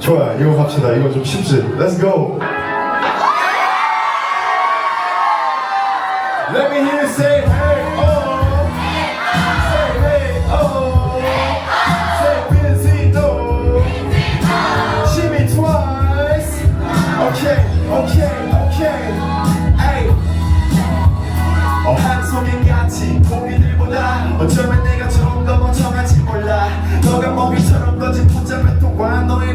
좋아 이거 갑시다 이거 좀 쉽지 Let's go Let me hear you say hey oh Say hey oh Say Benzito Shimmy twice Okay okay okay Hey 어, 한 속엔 같이 고기들보다 어쩌면 내가 좀더 멍청한지 몰라 너가 먹이처럼 거진 붙잡은 통과 너의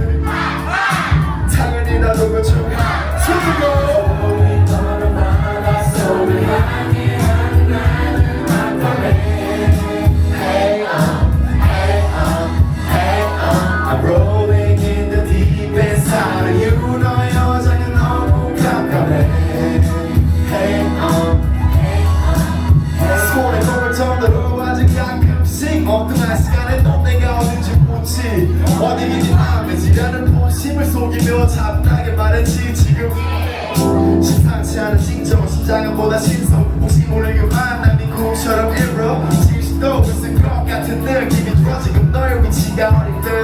묻지 어디인지 아매지라는 본심을 속이며 차분하게 말했지 지금. 심상치 않은 징조 심장은보다 신속 혹시 모르게 만난 미국처럼 일러 지시도 있을 것 같은 느낌이 들어. 지금 너의 위치가 어딘들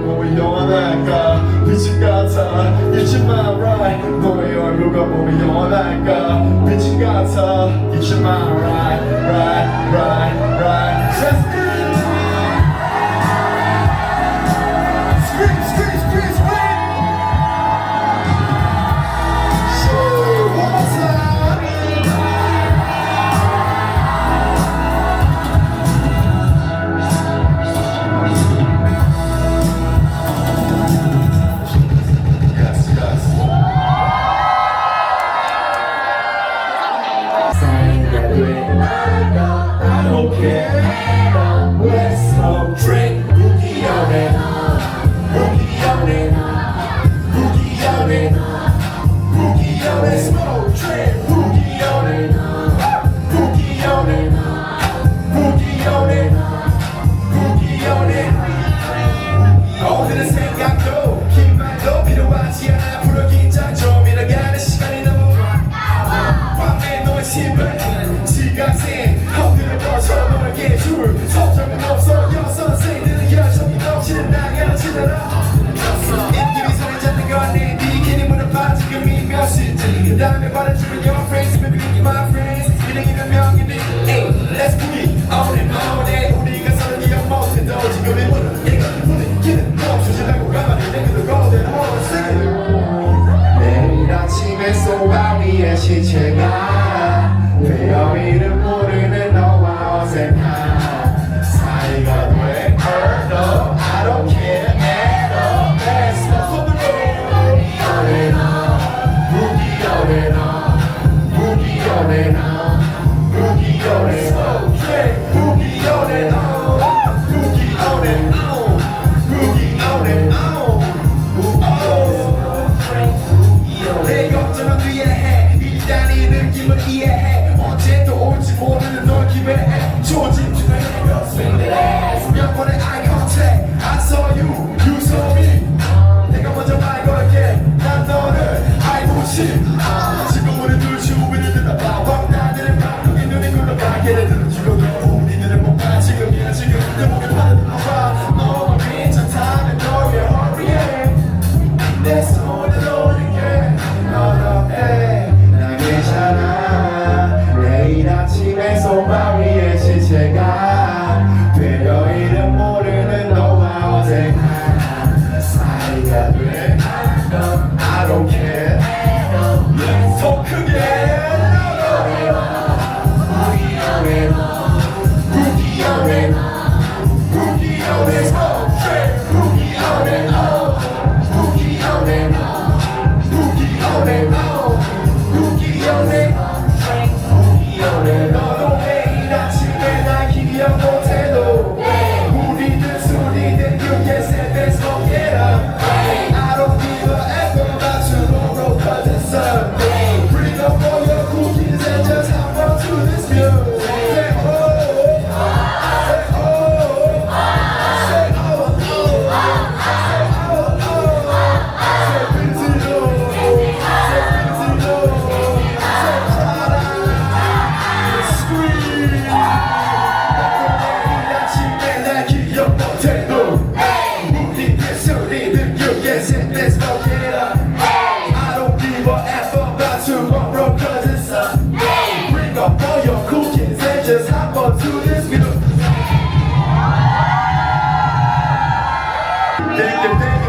몸이 영원할까 빛이 같아 빛이 my right 너의 얼굴과 몸이 영원할까 빛이 같아 빛이 my right right right right 없어 여선생들은 여전히 넘치는 나가 지나라 입김이 소리 잡는 건내 비키니 무릎 다음에 받아주 That's Take it, take